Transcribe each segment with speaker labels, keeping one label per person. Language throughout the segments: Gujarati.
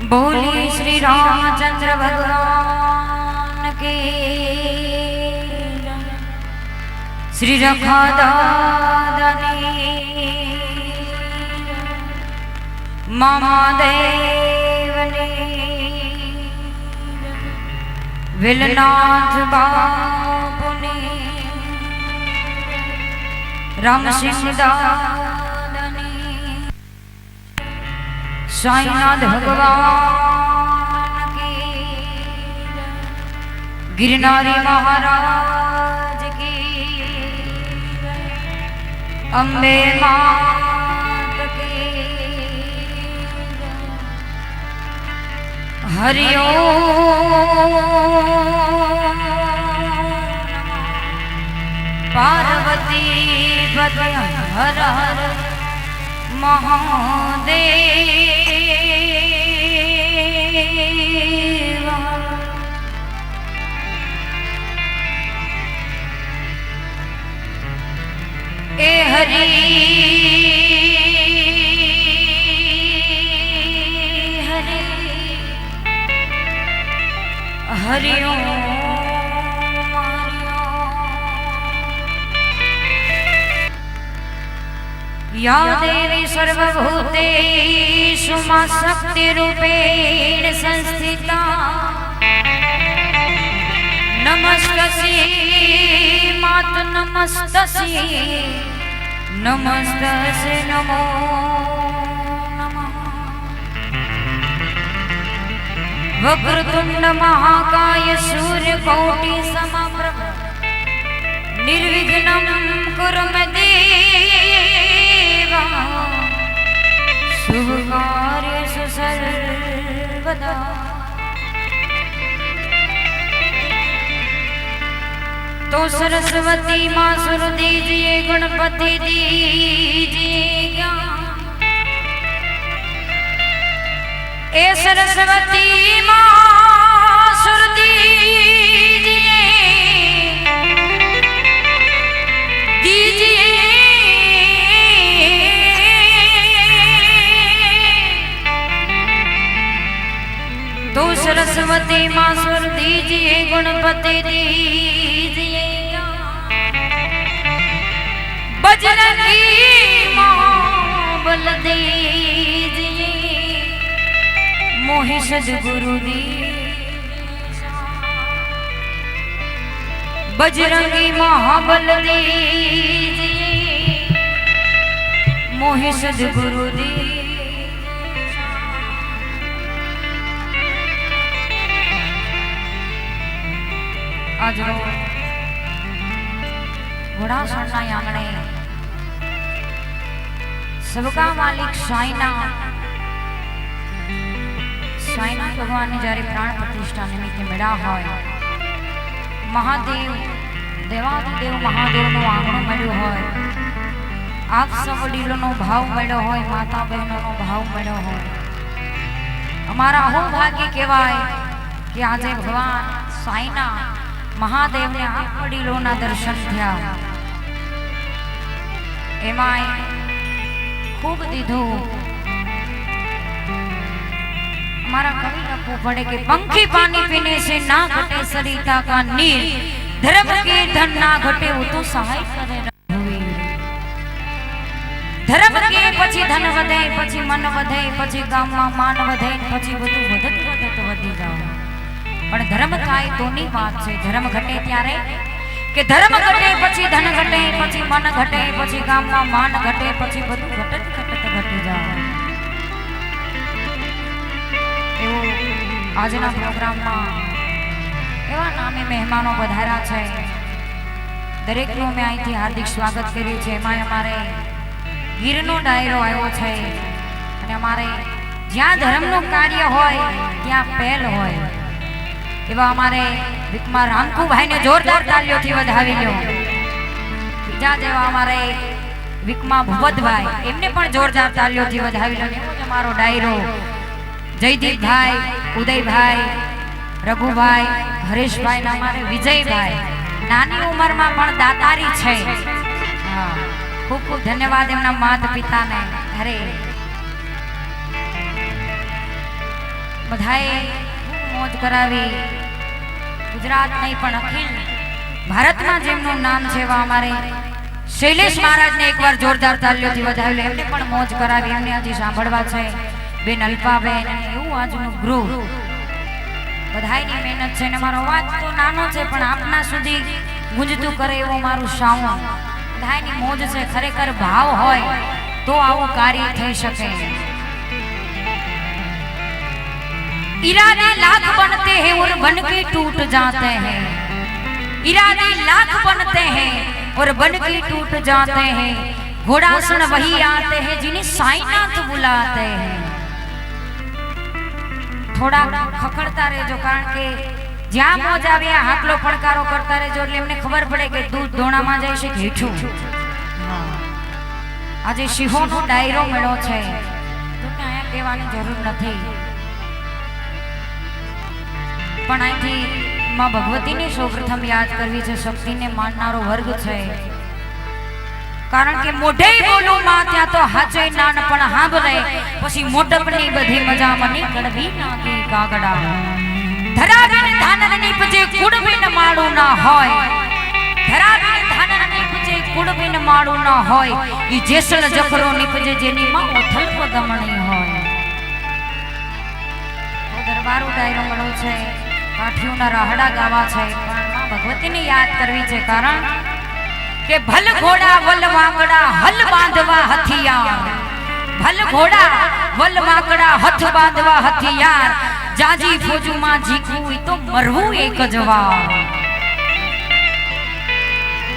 Speaker 1: બોલી શ્રી રામચંદ્ર ભગવાન કે શ્રી રખાદાદની મામા દેવની વિલનાથ બાપુની રામસિંહ દાસ સાંઈનાથ ભગવાન ગિરનારી મહારાજ કી અંબે હરિયો પાર્વતી હર હર મહાદેવ એ હરી હરી હરિ યા દેવી સર્વભૂતેષુ માં શક્તિ રૂપેણ સંસ્થિતા નમસ્તસી માત નમસ્તસી નમસ્તસે નમો વક્રતુંડ મહાકાય સૂર્યકોટી સમપ્રભ નિર્વિઘ્નમ કુરમ દેવ શુભ કાર્ય સર્વદા તો સરસ્વતી માં સુરદેજીએ ગણપતિ દીજી ગયા એ સરસ્વતી માં सरस्वती माँ सुर दीजिए गणपति दीजिए बजरंगी माँ बल दीजिए मोहि सदगुरु बजरंगी महाबल दीजिए मोहि सदगुरु આજ રોજ ઘોડાસણના આંગણે. સબકા માલિક સાંઈના. સાંઈનાથ ભગવાનની જ્યારે પ્રાણ પ્રતિષ્ઠા નિમિત્તે મળ્યા હોય, મહાદેવ દેવાદેવ મહાદેવનું આંગણું મળ્યું હોય, આપ સૌ ભાવ મળ્યો હોય માતા બહેનોનો ભાવ મળ્યો હોય, અમારા અહો ભાગ્ય કહેવાય કે આજે ભગવાન સાંઈના મહાદેવને આ વડીલોના દર્શન થયા એમાં ખૂબ દીધું મારા કવિ લખવું પડે કે પંખી પાણી પીને છે ના ઘટે સરિતા કા નીર ધર્મ કે ધન ના ઘટે હું તો સહાય કરે ધર્મ કે પછી ધન વધે પછી મન વધે પછી ગામમાં માન વધે પછી બધું વધતું પણ ધર્મ થાય તોની વાત છે. ધર્મ ઘટે ત્યારે કે ધર્મ ઘટે પછી ધન ઘટે, પછી મન ઘટે, પછી ગામમાં માન ઘટે, પછી બધું ઘટત ઘટત ઘટી જાય. એવું આજના પ્રોગ્રામમાં એવા નામે મહેમાનો વધાર્યા છે. દરેકનું મેં અહીંથી હાર્દિક સ્વાગત કર્યું છે. એમાં અમારે ગીરનો ડાયરો આવ્યો છે. અને અમારે જ્યાં ધર્મનું કાર્ય હોય, ત્યાં પહેલ હોય. એવા અમારે વિકમાં રામકુભાઈને જોરદાર તાલીઓથી વધાવી લ્યો. બીજા જેવા અમારે વિકમાં ભૂપતભાઈ, એમને પણ જોરદાર તાલીઓથી વધાવી લો એવો અમારો ડાયરો. જયદીપભાઈ, ઉદયભાઈ, રઘુભાઈ હરેશભાઈ ના અમારે વિજયભાઈ. નાની ઉંમરમાં પણ દાતારી છે. ખૂબ ખૂબ ધન્યવાદ એમના માતા પિતાને અરે. બધાએ મોજ કરાવી. ગુજરાત નહીં, પણ અખિલ ભારતમાં જેમનું નામ છે એવા અમારે શૈલેષ મહારાજને એકવાર જોરદાર તાલીઓથી વધાવેલું એમને પણ મોજ કરાવી, એમને હજી સાંભળવા છે. બેન અલ્પાબેન એવું આજનું ગૃહ. બધાયની મહેનત છે ને મારો અવાજ તો નાનો છે, પણ આપના સુધી ગુંજતું કરે એવો મારું સાઉન્ડ બધાયની મોજ છે, ખરેખર ભાવ હોય તો આવું કાર્ય થઈ શકે. इरादे लाख बनते हैं और बन के टूट जाते हैं इरादे लाख बनते हैं और बन के टूट जाते हैं घोड़ासन वही आते हैं जिन्हें साईनाथ बुलाते हैं થોડા ખખડતા રહેજો કારણ કે જ્યાં મોજ આવે આ હાકલો પડકારો કરતા રહેજો એટલે એમને ખબર પડે કે દૂધ ધોણામાં જાય છે કે હેઠું આજે શિહોનો ડાયરો મળ્યો છે તો કે અહીંયા કહેવાની જરૂર નથી પણ અહીંથી માં ભગવતીને સૌપ્રથમ યાદ કરવી છે, શક્તિને માનનારો વર્ગ છે. કારણ કે મોઢે બોલું માં, ત્યાં તો હાચે નાનપણ હાંભરે પછી મોટપની બધી મજા મની કડવી નાગી કાગડા. ધરાવીને ધાનરની નીપજે કુડબીન માળું ના હોય. ધરાવીને ધાનરની નીપજે કુડબીન માળું ના હોય. ઈ જેસલ જખરો નીપજે જેની માં ઓથલ પદમણી હોય. દરબારું ડાયરો મળો છે. કાઠિયોના રાહડા ગાવા છે. ભગવતીને યાદ કરવી છે કારણ કે ભલ ઘોડા વલ માંગડા હલ બાંધવા હથિયાર. ભલ ઘોડા વલ માંગડા હથ બાંધવા હથિયાર. જાજી ફોજુમાં જીકવું તો મરવું એક જ વાર.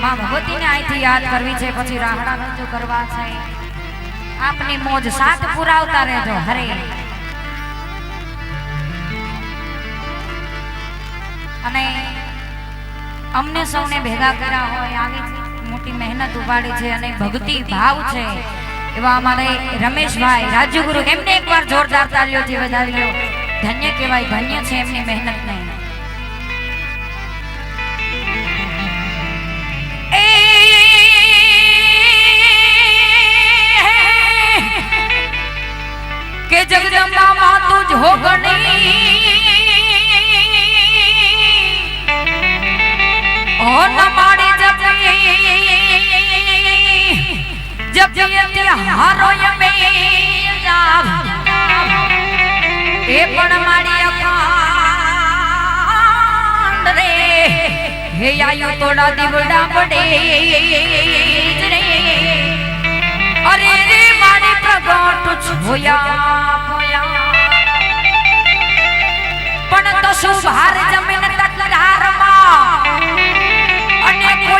Speaker 1: માં ભગવતીને અહીંથી યાદ કરવી છે, પછી રાહડા રજૂ કરવા છે. આપની મોજ સાત પુરાવતા રહેજો, હરે અને અમને સૌને ભેગા કર્યા હોય, આવી મોટી મહેનત ઉપાડી છે અને ભક્તિ ભાવ છે. એવા અમારે રમેશભાઈ, રાજ્યગુરુ, એમને એકવાર જોરદાર તાલીઓથી વધાવી લો. ધન્ય કહેવાય, ધન્ય છે એમની મહેનતને કે જગદંબા માં તું જ હો નમાડી જપી. જપી હારો યમે એ પણ મારી અકાંડ રે. હે આયુ તોડા દીવડા પડે. અરે રે મારી પ્રગટ પોયા પણ તો શું ભાર જમીન તકરારમાં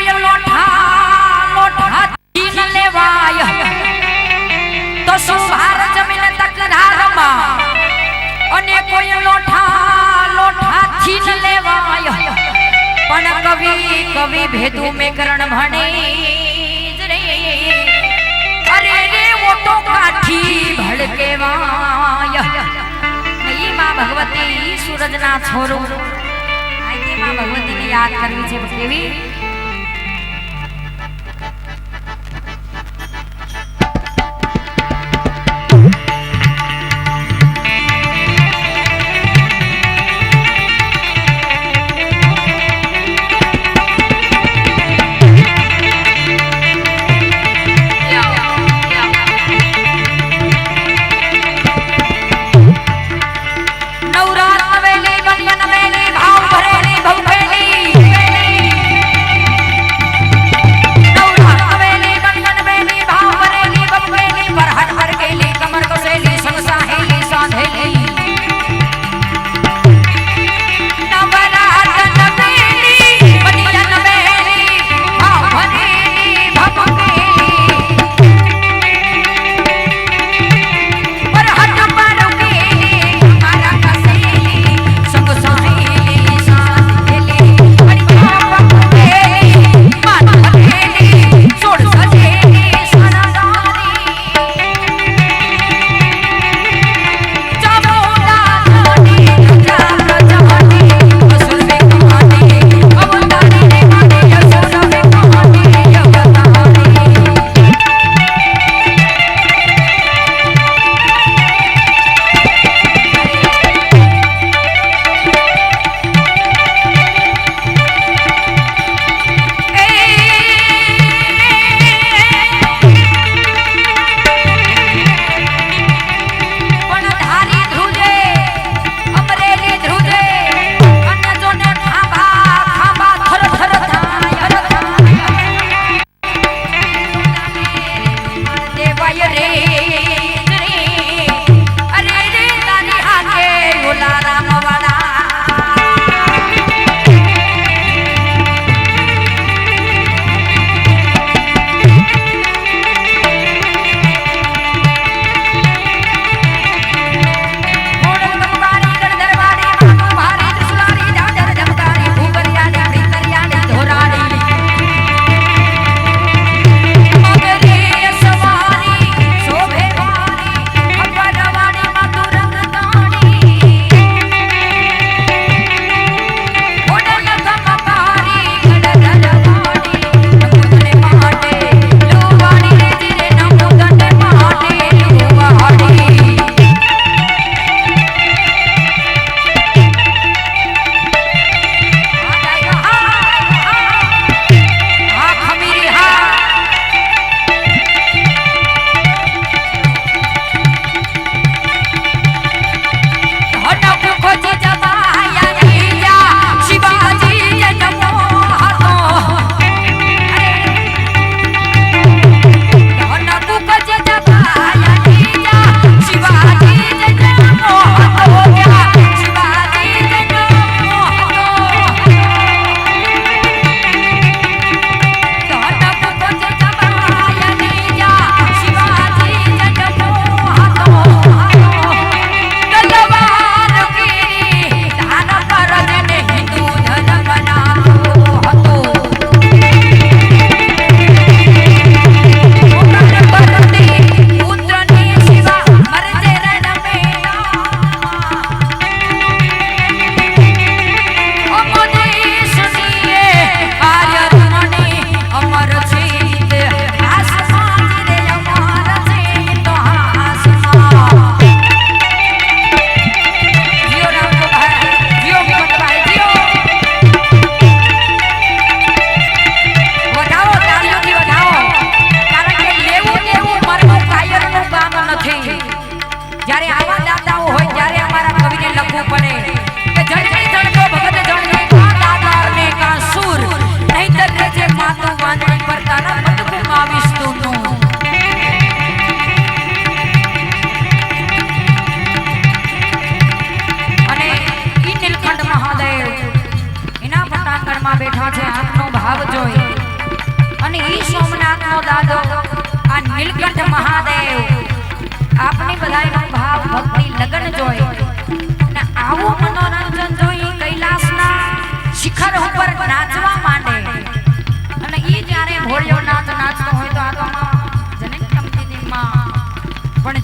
Speaker 1: કોઈ લોઠા લોઠા છીન લેવાય. તો ભાર જમીન તકરારમાં અને કોઈ લોઠા લોઠા છીન લેવાય. પણ કવિ કવિ ભેદુ મેકરણ ભણે અરે રે ઓટો માં ભગવતી સૂરજના યાદ કરવી છે, કેવી?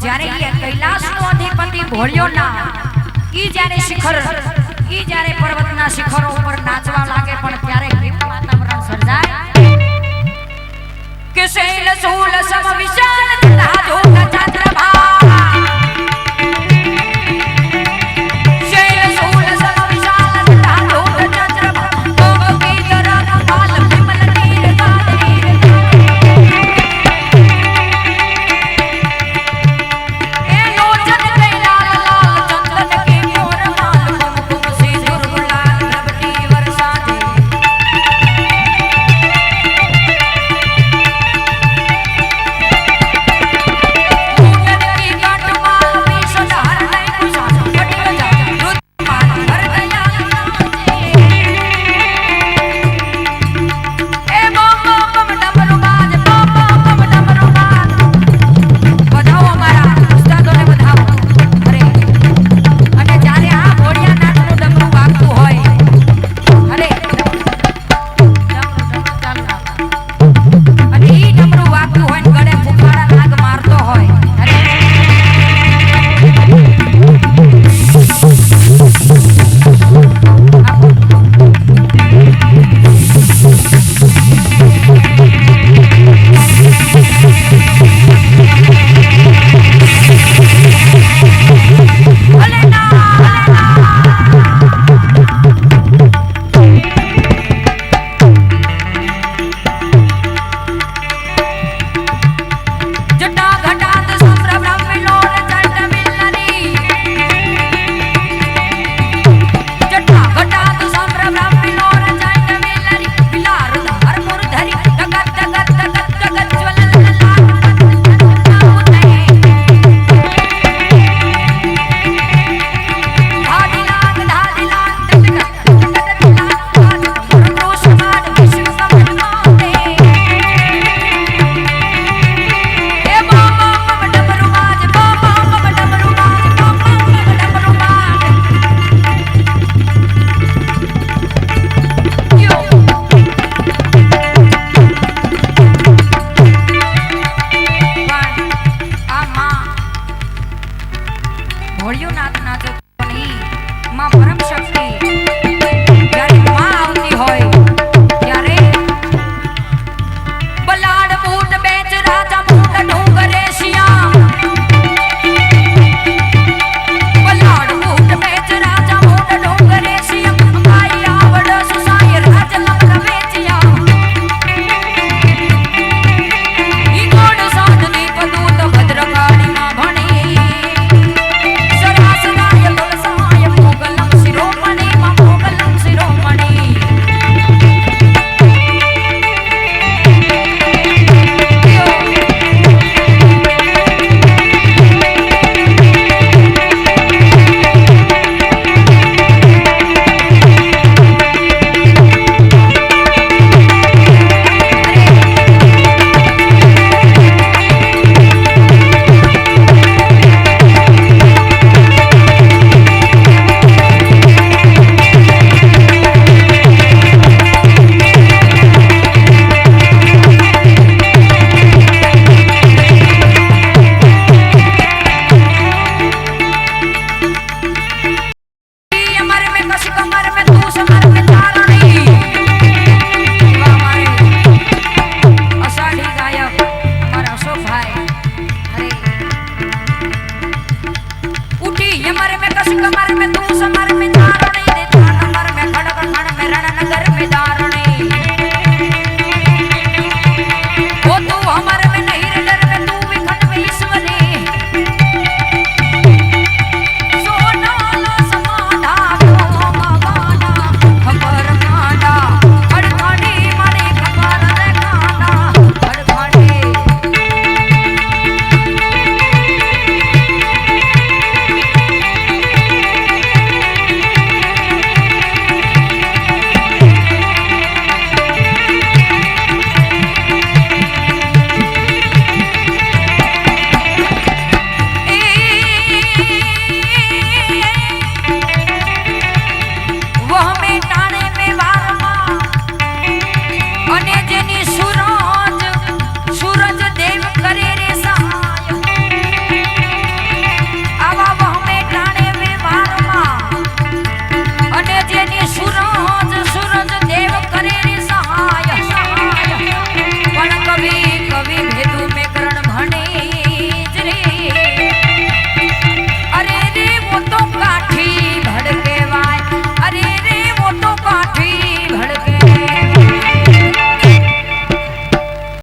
Speaker 1: મનોરંજન અધિપતિ ભોળિયો ના એ જ્યારે શિખર એ જ્યારે પર્વતના શિખરો ઉપર નાચવા